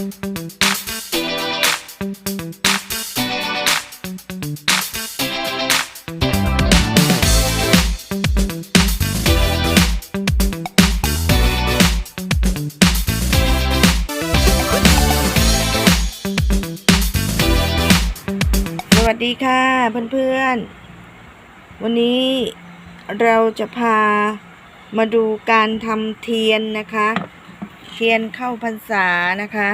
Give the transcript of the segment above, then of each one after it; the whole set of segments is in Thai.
สวัสดีค่ะเพื่อนๆ วันนี้เราจะพามาดูการทำเทียนนะคะ เทียนเข้าพรรษานะคะ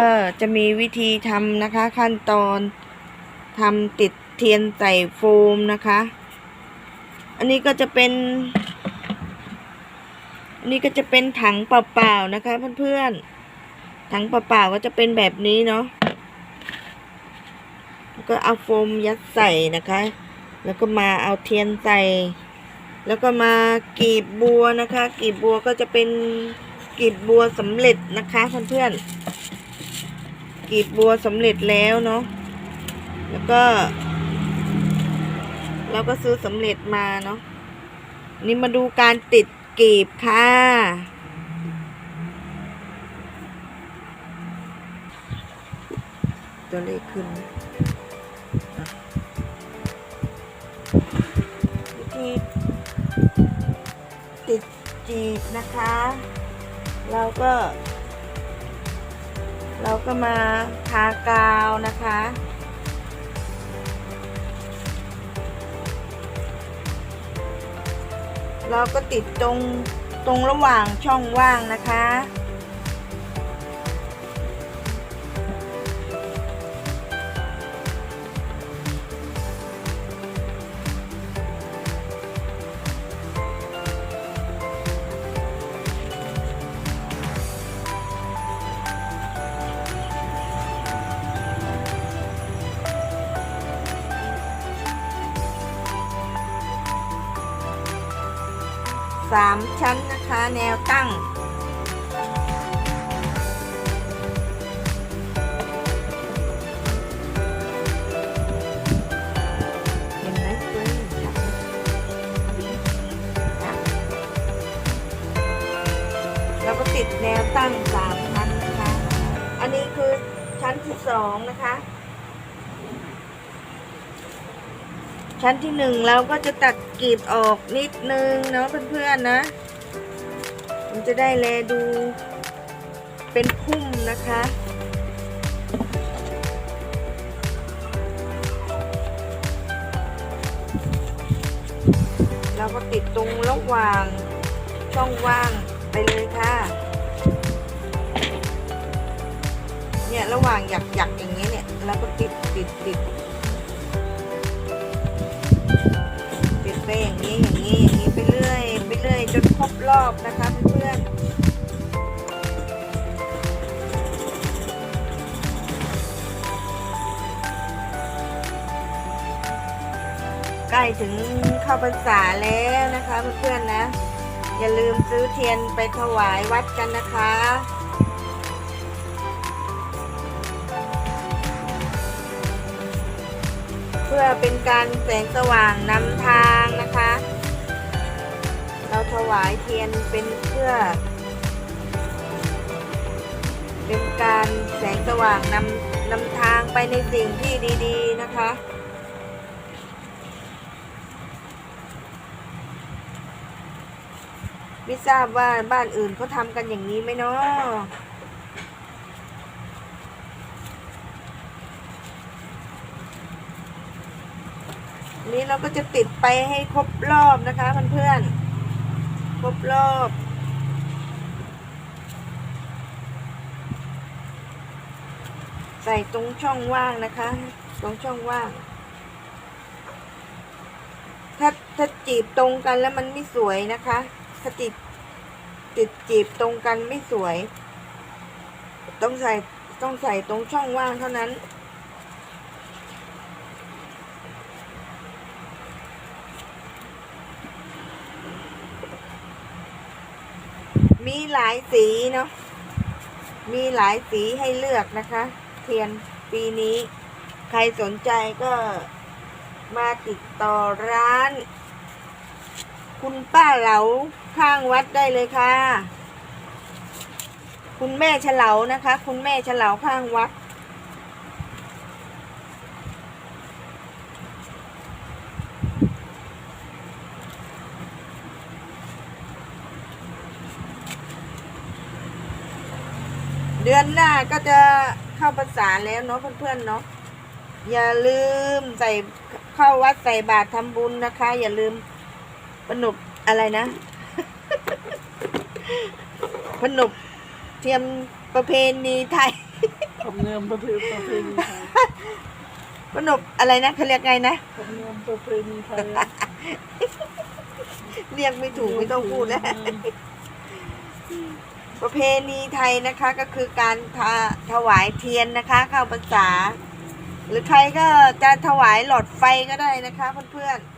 ก็จะมีวิธีทำนะคะ ขั้นตอนทำติดเทียนใส่โฟมนะคะ อันนี้ก็จะเป็นอันนี้ก็จะเป็นถังเปล่าๆนะคะเพื่อนๆถังเปล่าๆก็จะเป็นแบบนี้เนาะก็เอาโฟมยัดใส่นะคะ แล้วก็มาเอาเทียนใส่ แล้วก็มากรีบบัวนะคะกรีบบัวก็จะเป็นกรีบบัวสำเร็จนะคะเพื่อนๆ กรีบบัวสำเร็จแล้วเนาะแล้วก็ เราก็ซื้อสำเร็จมาเนาะนี่มาดูการติดกรีบค่ะ ตัวเลขขึ้นวิธีติดจีบนะคะ เราก็ เราก็มาทากาวนะคะ เราก็ติดตรงตรงระหว่างช่องว่างนะคะ สามชั้นนะคะแนวตั้ง เห็นไหมเพื่อนจับจับเราก็ติดแนวตั้งสามชั้นนะคะ อันนี้คือชั้นที่สองนะคะ ชั้นที่หนึ่งเราก็จะตัดกรีบออกนิดนึงเนาะเพื่อนๆนะ มันจะได้แลดูเป็นพุ่มนะคะเราก็ติดตรงระหว่างช่องว่างไปเลยค่ะ เนี่ยระหว่างหยักหยักๆอย่างนี้เนี่ยเราก็ติดติดติด ไปอย่างนี้อย่างนี้อย่างนี้ไปเรื่อยไปเรื่อยจนครบรอบนะคะเพื่อนใกล้ถึงเข้าพรรษาแล้วนะคะเพื่อนๆนะ อย่าลืมซื้อเทียนไปถวายวัดกันนะคะ พื่อเป็นการแสงสว่างนำทางนะคะ เราถวายเทียนเป็นเพื่อ เป็นการแสงสว่างนำนำทางไปในสิ่งที่ดีๆนะคะไม่ทราบว่าบ้านอื่นเขาทำกันอย่างนี้ไหมเนาะ นี้เราก็จะติดไปให้ครบรอบนะคะเพื่อนๆ ครบรอบ ใส่ตรงช่องว่างนะคะ ตรงช่องว่าง ถ้าถ้าจีบตรงกันแล้วมันไม่สวยนะคะ ถ้าติดติดจีบตรงกันไม่สวย ต้องใส่ต้องใส่ตรงช่องว่างเท่านั้น มี หลายสีเนาะ มีหลายสีให้เลือกนะคะ เทียนปีนี้ ใครสนใจก็มาติดต่อร้าน คุณป้าเหลาข้างวัดได้เลยค่ะ คุณแม่เฉลานะคะ คุณแม่เฉลาข้างวัด อนหน้าก็จะเข้าภาษาแล้วเนาะเพื่อนๆเนาะอย่าลืมใส่เข้าวัดใส่บาตรทำบุญนะคะ อย่าลืมปนบอะไรนะพนบเทียมประเพณีไทยธรรมเนียมประเพณีประเพณีไทยพนบอะไรนะเขาเรียกไงนะธรรมเนียมประเพณีไทยเรียกไม่ถูกไม่ต้องพูดแล้ว ประเพณีไทยนะคะก็คือการทาถวายเทียนนะคะ เข้าพรรษา หรือใครก็จะถวายหลอดไฟก็ได้นะคะเพื่อนๆ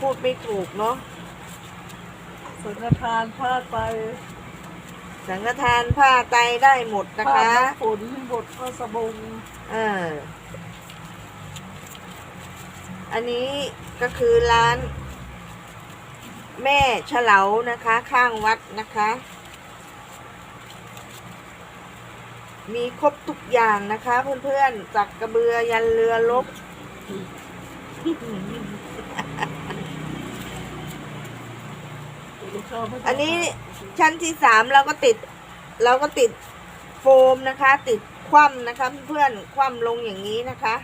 พูดไม่ถูกเนาะสังฆทานผ้าไตรสังฆทานผ้าไตรได้หมดนะผ้าคะน้ำฝนบทผ้าสบงเอออันนี้ก็คือร้าน แม่เฉลานะคะ ข้างวัดนะคะ มีครบทุกอย่างนะคะ เพื่อนๆจากกระเบือยันเรือลบ อันนี้ชั้นที่สามเราก็ติด เราก็ติดโฟมนะคะ ติดคว่ำนะคะ เพื่อนๆคว่ำลงอย่างนี้นะคะ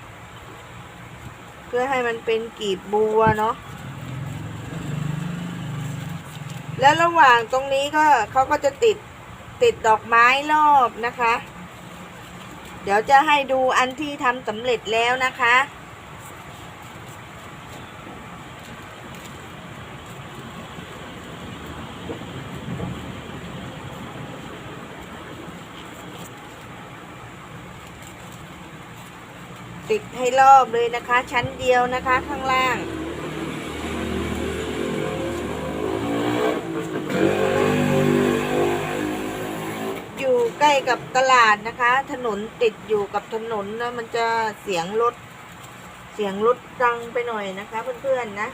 เพื่อให้มันเป็นกีบบัวเนาะ แล้วระหว่างตรงนี้ก็เขาก็จะติดติดดอกไม้รอบนะคะ เดี๋ยวจะให้ดูอันที่ทำสำเร็จแล้วนะคะ ติดให้รอบเลยนะคะ ชั้นเดียวนะคะข้างล่าง ใกล้กับตลาดนะคะ ถนนติดอยู่กับถนนนะมันจะเสียงรถ เสียงรถดังไปหน่อยนะคะ เพื่อนๆนะ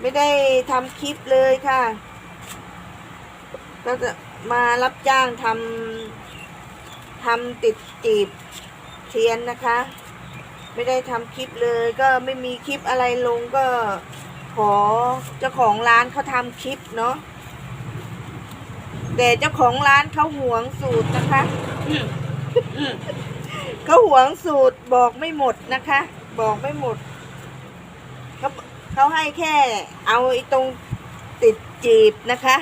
ไม่ได้ทำคลิปเลยค่ะ ก็จะมารับจ้างทำทำติดจีบเทียนนะคะ ไม่ได้ทำคลิปเลยก็ไม่มีคลิปอะไรลงก็ขอเจ้าของร้านเขาทำคลิปเนาะแต่เจ้าของร้านเขาหวงสูตรนะคะเขาหวงสูตรบอกไม่หมดนะคะ บอกไม่หมดเขาเขาให้แค่ เอาไอ้ตรงติดจีบนะคะ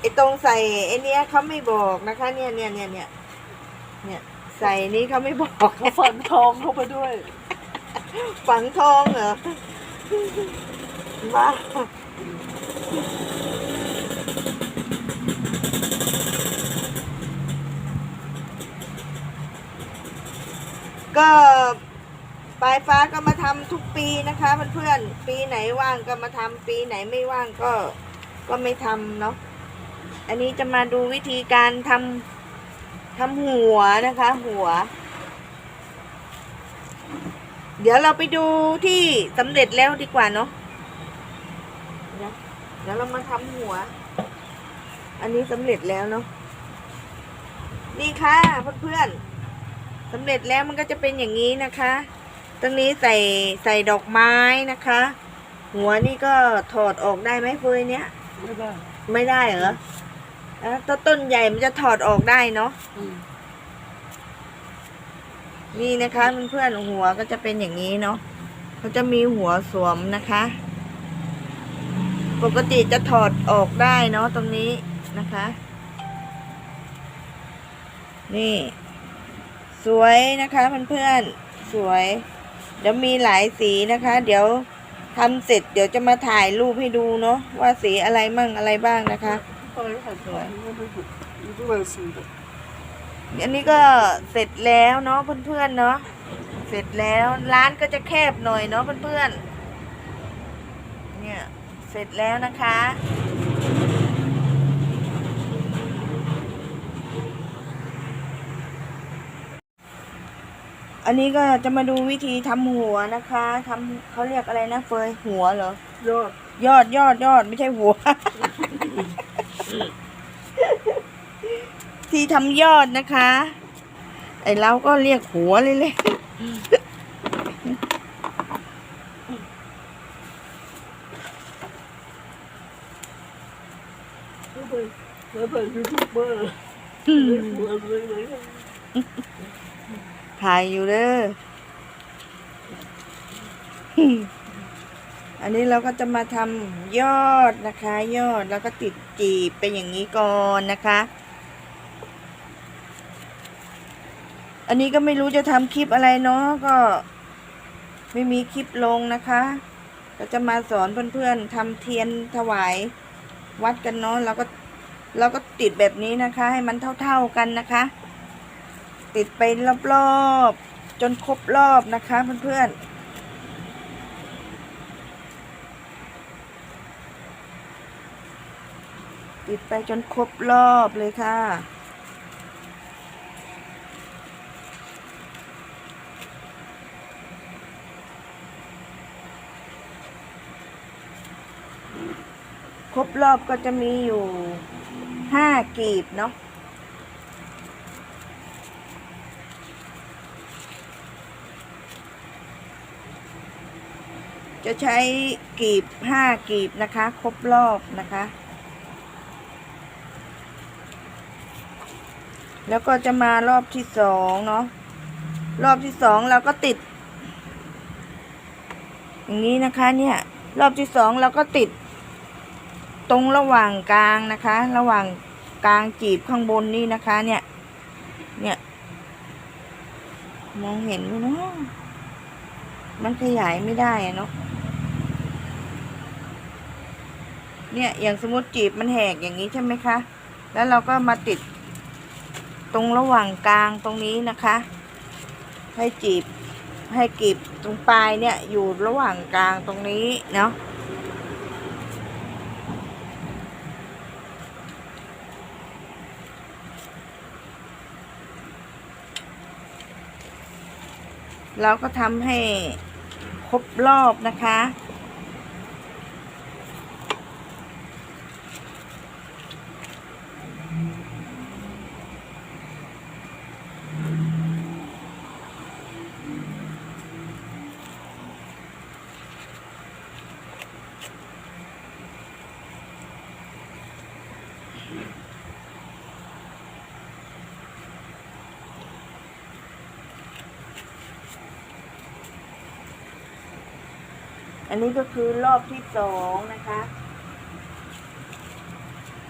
ไอ้ตรงใส่ไอ้เนี้ยเขาไม่บอกนะคะ เนี่ยเนี่ยเนี่ยเนี่ยเนี่ย ใส่นี้เขาไม่บอก เขาฝันทองเข้าไปด้วย ฝังทองเหรอบ้าก็ปลายฟ้าก็มาทำทุกปีนะคะเพื่อนๆปีไหนว่างก็มาทำปีไหนไม่ว่างก็ก็ไม่ทำเนาะอันนี้จะมาดูวิธีการทำ ทำหัวนะคะ หัว เดี๋ยวเราไปดูที่สำเร็จแล้วดีกว่าเนาะเดี๋ยวเรามาทำหัว อันนี้สำเร็จแล้วเนาะนี่ค่ะเพื่อนๆสำเร็จแล้วมันก็จะเป็นอย่างนี้นะคะ ตรงนี้ใส่ใส่ดอกไม้นะคะ หัวนี่ก็ถอดออกได้ไหมเฟยเนี้ยไม่ได้ ไม่ได้เหรอ อะต้นต้นใหญ่มันจะถอดออกได้เนาะอืมนี่นะคะเพื่อนๆหัวก็จะเป็นอย่างนี้เนาะเขาจะมีหัวสวมนะคะ ปกติจะถอดออกได้เนาะตรงนี้นะคะ นี่ สวยนะคะเพื่อนๆสวย เดี๋ยวมีหลายสีนะคะ เดี๋ยวทำเสร็จเดี๋ยวจะมาถ่ายรูปให้ดูเนาะว่าสีอะไรมั่งอะไรบ้างนะคะ อันนี้ก็เสร็จแล้วเนาะเพื่อนๆเนาะเสร็จแล้วร้านก็จะแคบหน่อยเนาะเพื่อนๆเนี่ยเสร็จแล้วนะคะอันนี้ก็จะมาดูวิธีทำหัวนะคะทำเขาเรียกอะไรนะเฟยหัวเหรอ ยอด ยอดยอดยอดไม่ใช่หัว ที่ทำยอดนะคะ ไอเราก็เรียกหัวเลยเลยแล้วไปแล้วไปยูทูบเบอร์เรียกหัวเลยเลยถ่ายอยู่เด้อ อันนี้เราก็จะมาทำยอดนะคะ ยอดแล้วก็ติดจีบเป็นอย่างนี้ก่อนนะคะ อันนี้ก็ไม่รู้จะทำคลิปอะไรเนาะก็ ไม่มีคลิปลงนะคะ ก็จะมาสอนเพื่อนๆทำเทียนถวายวัดกันเนาะเราก็เราก็ติดแบบนี้นะคะ ให้มันเท่าๆกันนะคะ ติดไปรอบๆจนครบรอบนะคะเพื่อนๆ ติดไปจนครบรอบเลยค่ะ ครบรอบก็จะมีอยู่ห้ากีบเนาะจะใช้กีบห้ากีบนะคะ ครบรอบนะคะ แล้วก็จะมารอบที่สองเนาะรอบที่สองเราก็ติด อย่างนี้นะคะเนี่ย รอบที่สองเราก็ติด ตรงระหว่างกลางนะคะ ระหว่างกลางจีบข้างบนนี่นะคะ เนี่ย เนี่ย มองเห็นไหมเนาะมันขยายไม่ได้อะเนาะเนี่ยอย่างสมมติจีบมันแหกอย่างนี้ใช่ไหมคะ แล้วเราก็มาติด ตรงระหว่างกลางตรงนี้นะคะ ให้จีบให้กีบตรงปลายเนี่ยอยู่ระหว่างกลางตรงนี้เนาะเราก็ทำให้ครบรอบนะคะ นนี้ก็คือรอบที่สองนะคะ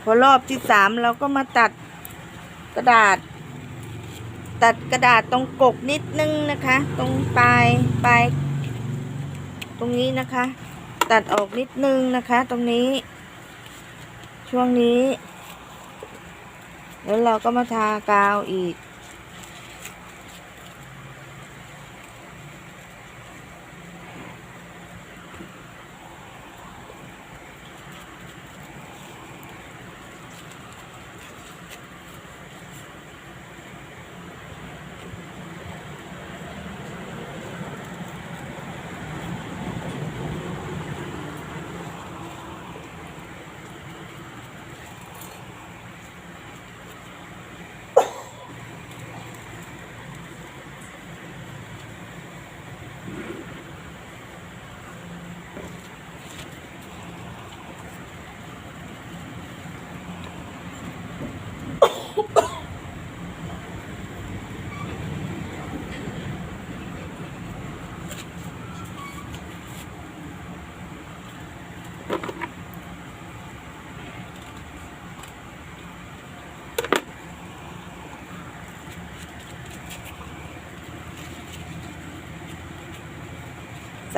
พอรอบที่สามเราก็มาตัดกระดาษ ตัดกระดาษตรงกกนิดนึงนะคะ ตรงปลายปลายตรงนี้นะคะ ตัดออกนิดนึงนะคะ ตรงนี้ ช่วงนี้ แล้วเราก็มาทากาวอีก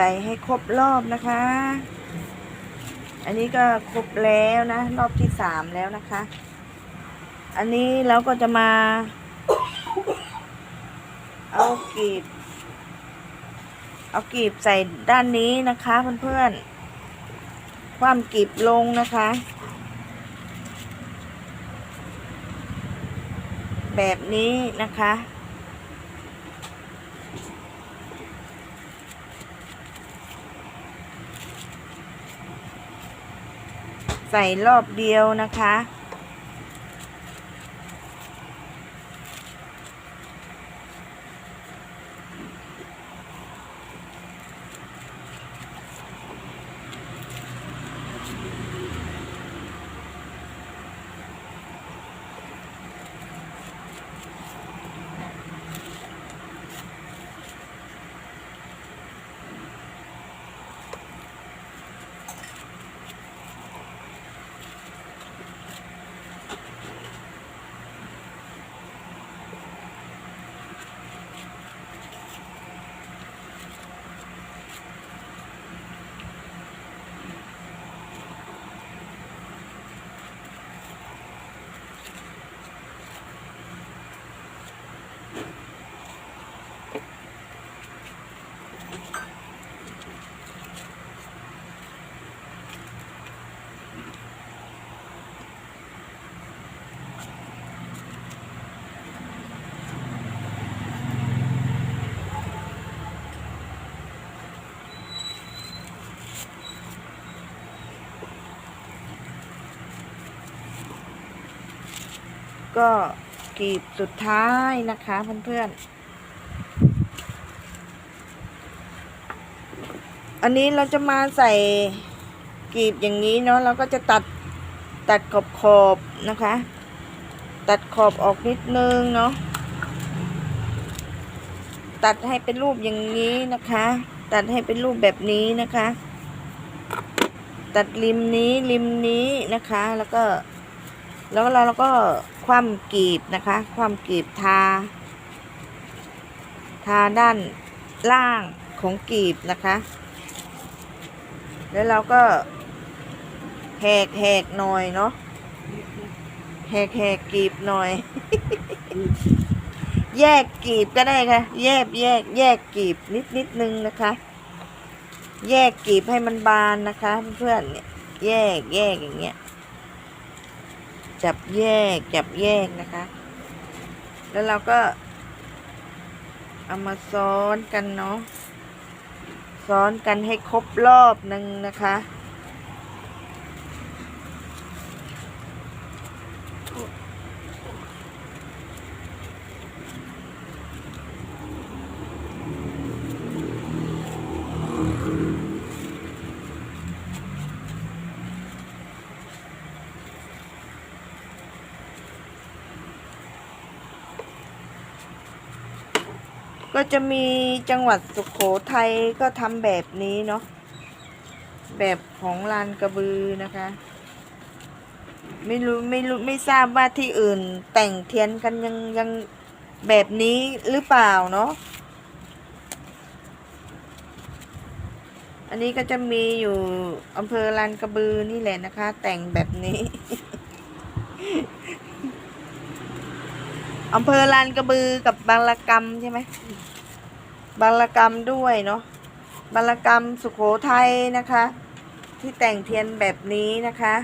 ส่ให้ครบรอบนะคะ อันนี้ก็ครบแล้วนะ รอบที่สามแล้วนะคะ อันนี้เราก็จะมา เอากีบ เอากีบใส่ด้านนี้นะคะเพื่อนๆ ความกีบลงนะคะ แบบนี้นะคะ ใส่รอบเดียวนะคะ ก็กรีบสุดท้ายนะคะเพื่อนๆ อันนี้เราจะมาใส่กรีบอย่างนี้เนาะเราก็จะตัดตัดขอบขอบนะคะ ตัดขอบออกนิดนึงเนาะตัดให้เป็นรูปอย่างนี้นะคะ ตัดให้เป็นรูปแบบนี้นะคะ ตัดริมนี้ริมนี้นะคะแล้วก็ แล้วเราเราก็คว่ำกรีบนะคะ คว่ำกรีบทา ทาด้านล่างของกรีบนะคะ แล้วเราก็แหกแหกหน่อยเนาะแหกแหกกรีบหน่อย แยกกรีบก็ได้ค่ะ แยกแยกแยกกรีบนิดนิดนึงนะคะ แยกกรีบให้มันบานนะคะ เพื่อนๆเนี่ยแยกแยกอย่างเงี้ย จับแยกจับแยกนะคะ แล้วเราก็ เอามาซ้อนกันเนาะซ้อนกันให้ครบรอบหนึ่งนะคะ จะมีจังหวัดสุขโขทัยก็ทำแบบนี้เนาะแบบของลานกระบือนะคะ ไม่รู้ไม่รู้ไม่ทราบว่าที่อื่นแต่งเทียนกันยังยังแบบนี้หรือเปล่าเนาะอันนี้ก็จะมีอยู่อำเภอลานกระบือนี่แหละนะคะ แต่งแบบนี้อำเภอลานกระบือกับบางละกำใช่ไหม บางละกำด้วยเนาะบางละกำสุขโขทัยนะคะ ที่แต่งเทียนแบบนี้นะคะ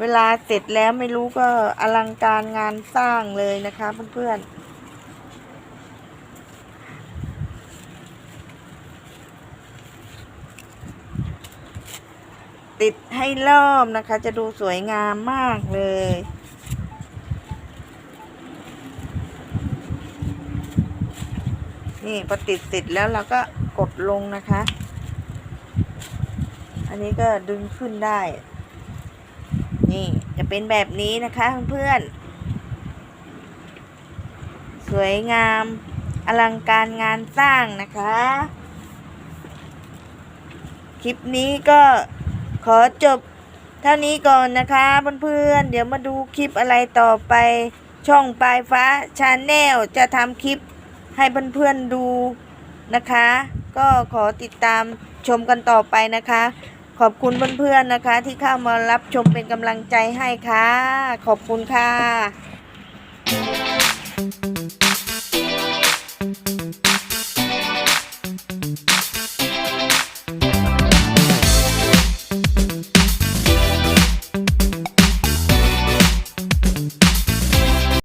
เวลาเสร็จแล้วไม่รู้ก็อลังการงานสร้างเลยนะคะเพื่อนๆติดให้รอบนะคะ จะดูสวยงามมากเลย นี่พอติดเสร็จแล้วเราก็กดลงนะคะ อันนี้ก็ดึงขึ้นได้ นี่จะเป็นแบบนี้นะคะเพื่อนสวยงามอลังการงานสร้างนะคะ คลิปนี้ก็ขอจบเท่านี้ก่อนนะคะเพื่อนๆเดี๋ยวมาดูคลิปอะไรต่อไปช่องปลายฟ้าชาแนลจะทำคลิป ให้เพื่อนๆดูนะคะ ก็ขอติดตามชมกันต่อไปนะคะ ขอบคุณเพื่อนๆนะคะ ที่เข้ามารับชมเป็นกำลังใจให้ค่ะ ขอบคุณค่ะ